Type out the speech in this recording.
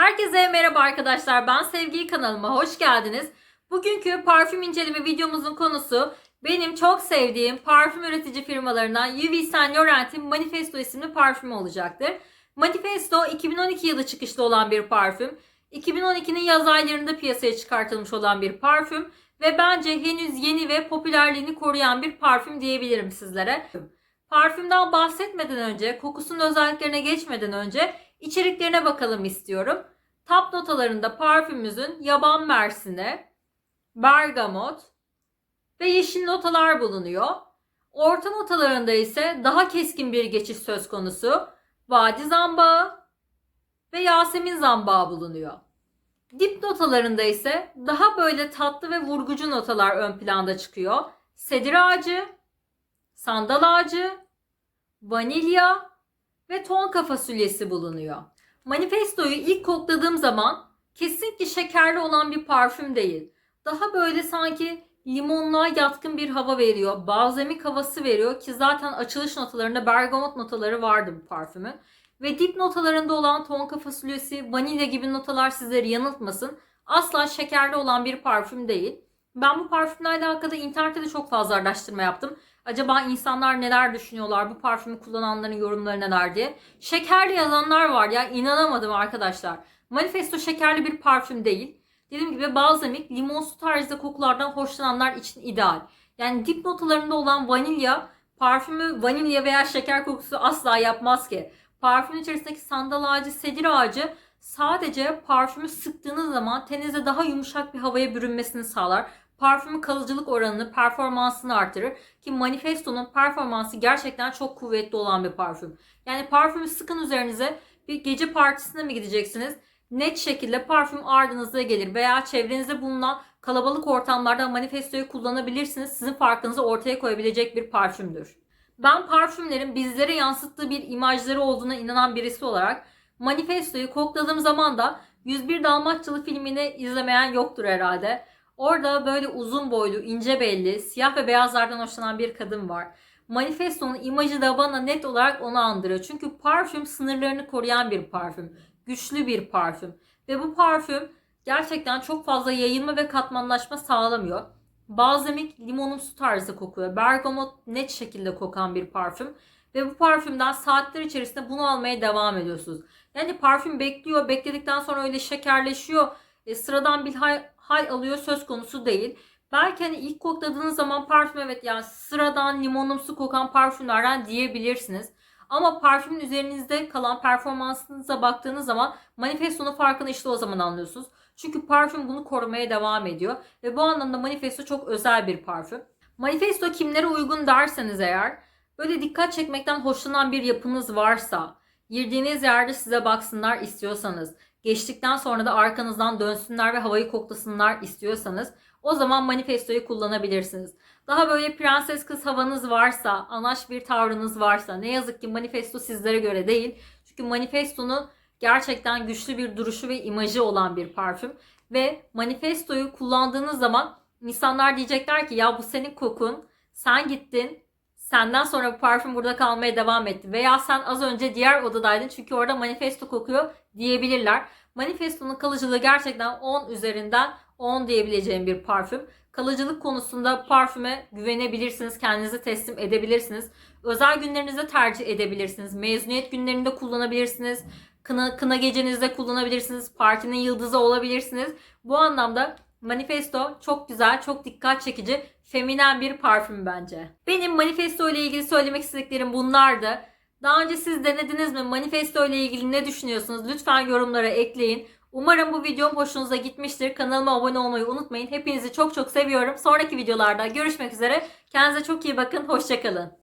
Herkese merhaba arkadaşlar. Ben Sevgi kanalıma hoş geldiniz. Bugünkü parfüm inceleme videomuzun konusu benim çok sevdiğim parfüm üretici firmalarından Yves Saint Laurent'in Manifesto isimli parfümü olacaktır. Manifesto 2012 yılı çıkışlı olan bir parfüm. 2012'nin yaz aylarında piyasaya çıkartılmış olan bir parfüm ve bence henüz yeni ve popülerliğini koruyan bir parfüm diyebilirim sizlere. Parfümden bahsetmeden önce, kokusunun özelliklerine geçmeden önce içeriklerine bakalım istiyorum. Tap notalarında parfümümüzün yaban mersini, bergamot ve yeşil notalar bulunuyor. Orta notalarında ise daha keskin bir geçiş söz konusu. Vadi zambağı ve Yasemin zambağı bulunuyor. Dip notalarında ise daha böyle tatlı ve vurgucu notalar ön planda çıkıyor. Sedir ağacı, sandal ağacı, vanilya ve tonka fasulyesi bulunuyor. Manifesto'yu ilk kokladığım zaman kesinlikle şekerli olan bir parfüm değil. Daha böyle sanki limonluğa yatkın bir hava veriyor. Balzamik havası veriyor ki zaten açılış notalarında bergamot notaları vardı bu parfümün. Ve dip notalarında olan tonka fasulyesi, vanilya gibi notalar sizleri yanıltmasın. Asla şekerli olan bir parfüm değil. Ben bu parfümlerle alakalı internette de çok fazla araştırma yaptım. Acaba insanlar neler düşünüyorlar, bu parfümü kullananların yorumları neler diye. Şekerli yazanlar var ya inanamadım arkadaşlar. Manifesto şekerli bir parfüm değil. Dediğim gibi balzamik, limonsu tarzda kokulardan hoşlananlar için ideal. Yani dip notalarında olan vanilya parfümü vanilya veya şeker kokusu asla yapmaz ki. Parfümün içerisindeki sandal ağacı, sedir ağacı sadece parfümü sıktığınız zaman teninize daha yumuşak bir havaya bürünmesini sağlar. Parfümün kalıcılık oranını, performansını artırır. Ki Manifesto'nun performansı gerçekten çok kuvvetli olan bir parfüm. Yani parfümü sıkın üzerinize bir gece partisine mi gideceksiniz? Net şekilde parfüm ardınıza gelir veya çevrenizde bulunan kalabalık ortamlarda Manifesto'yu kullanabilirsiniz. Sizin farkınızı ortaya koyabilecek bir parfümdür. Ben parfümlerin bizlere yansıttığı bir imajları olduğuna inanan birisi olarak Manifesto'yu kokladığım zaman da 101 Dalmatçalı filmini izlemeyen yoktur herhalde. Orada böyle uzun boylu, ince belli, siyah ve beyazlardan hoşlanan bir kadın var. Manifesto'nun imajı da bana net olarak onu andırıyor. Çünkü parfüm sınırlarını koruyan bir parfüm. Güçlü bir parfüm. Ve bu parfüm gerçekten çok fazla yayılma ve katmanlaşma sağlamıyor. Balzamik limonumsu tarzı kokuyor. Bergamot net şekilde kokan bir parfüm. Ve bu parfümden saatler içerisinde bunu almaya devam ediyorsunuz. Yani parfüm bekliyor. Bekledikten sonra öyle şekerleşiyor. E, sıradan bir hal, alıyor söz konusu değil. Belki hani ilk kokladığınız zaman parfüm evet yani sıradan limonumsu kokan parfümlerden diyebilirsiniz. Ama parfümün üzerinizde kalan performansınıza baktığınız zaman manifestonun farkını işte o zaman anlıyorsunuz. Çünkü parfüm bunu korumaya devam ediyor. Ve bu anlamda manifesto çok özel bir parfüm. Manifesto kimlere uygun derseniz eğer böyle dikkat çekmekten hoşlanan bir yapınız varsa, girdiğiniz yerde size baksınlar istiyorsanız, geçtikten sonra da arkanızdan dönsünler ve havayı koklasınlar istiyorsanız o zaman manifestoyu kullanabilirsiniz. Daha böyle prenses kız havanız varsa, anaş bir tavrınız varsa ne yazık ki manifesto sizlere göre değil. Çünkü manifestonun gerçekten güçlü bir duruşu ve imajı olan bir parfüm. Ve manifestoyu kullandığınız zaman insanlar diyecekler ki ya bu senin kokun, sen gittin, senden sonra bu parfüm burada kalmaya devam etti. Veya sen az önce diğer odadaydın çünkü orada manifesto kokuyor diyebilirler. Manifestonun kalıcılığı gerçekten 10 üzerinden 10 diyebileceğim bir parfüm. Kalıcılık konusunda parfüme güvenebilirsiniz, kendinizi teslim edebilirsiniz. Özel günlerinizde tercih edebilirsiniz. Mezuniyet günlerinde kullanabilirsiniz. Kına, kına gecenizde kullanabilirsiniz. Partinin yıldızı olabilirsiniz. Bu anlamda Manifesto çok güzel, çok dikkat çekici, feminen bir parfüm bence. Benim Manifesto ile ilgili söylemek istediklerim bunlardı. Daha önce siz denediniz mi? Manifesto ile ilgili ne düşünüyorsunuz? Lütfen yorumlara ekleyin. Umarım bu videom hoşunuza gitmiştir. Kanalıma abone olmayı unutmayın. Hepinizi çok çok seviyorum. Sonraki videolarda görüşmek üzere. Kendinize çok iyi bakın. Hoşçakalın.